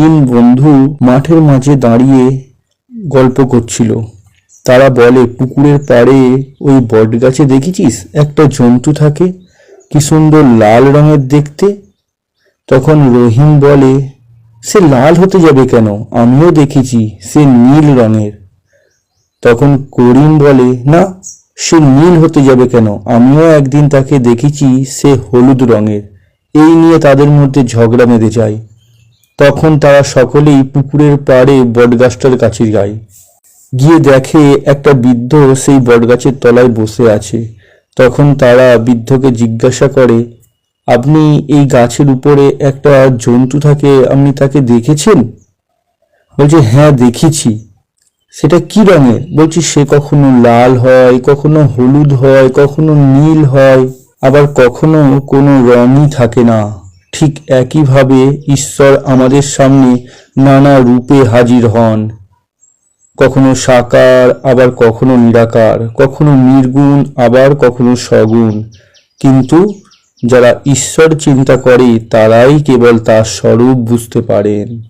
তিন বন্ধু মাঠের মাঝে দাঁড়িয়ে গল্প করছিল। তারা বলে, পুকুরের পাড়ে ওই বটগাছে দেখেছিস? একটা জন্তু থাকে, কি সুন্দর লাল রঙের দেখতে। তখন রহিম বলে, সে লাল হতে যাবে কেন? আমিও দেখেছি, সে নীল রঙের। তখন করিম বলে, না, সে নীল হতে যাবে কেন? আমিও একদিন তাকে দেখেছি, সে হলুদ রঙের। এই নিয়ে তাদের মধ্যে ঝগড়া বেঁধে যায়। তখন তারা সকলেই পুকুরের পাড়ে বটগাছটার কাছে যায়। গিয়ে দেখে একটা বৃদ্ধ সেই বটগাছের তলায় বসে আছে। তখন তারা বৃদ্ধকে জিজ্ঞাসা করে, আপনি এই গাছের উপরে একটা জন্তু থাকে, আপনি তাকে দেখেছেন? বলছে হ্যাঁ দেখেছি। সেটা কি রঙের? বলছি, সে কখনো লাল হয়, কখনো হলুদ হয়, কখনো নীল হয়, আবার কখনো কোনো রঙই থাকে না। ঠিক একইভাবে ঈশ্বর আমাদের সামনে নানা রূপে হাজির হন। কখনো সাকার, আবার কখনো নিরাকার, কখনো নির্গুণ, আবার কখনো সগুণ। কিন্তু যারা ঈশ্বর চিন্তা করে, তারাই কেবল তার স্বরূপ বুঝতে পারেন।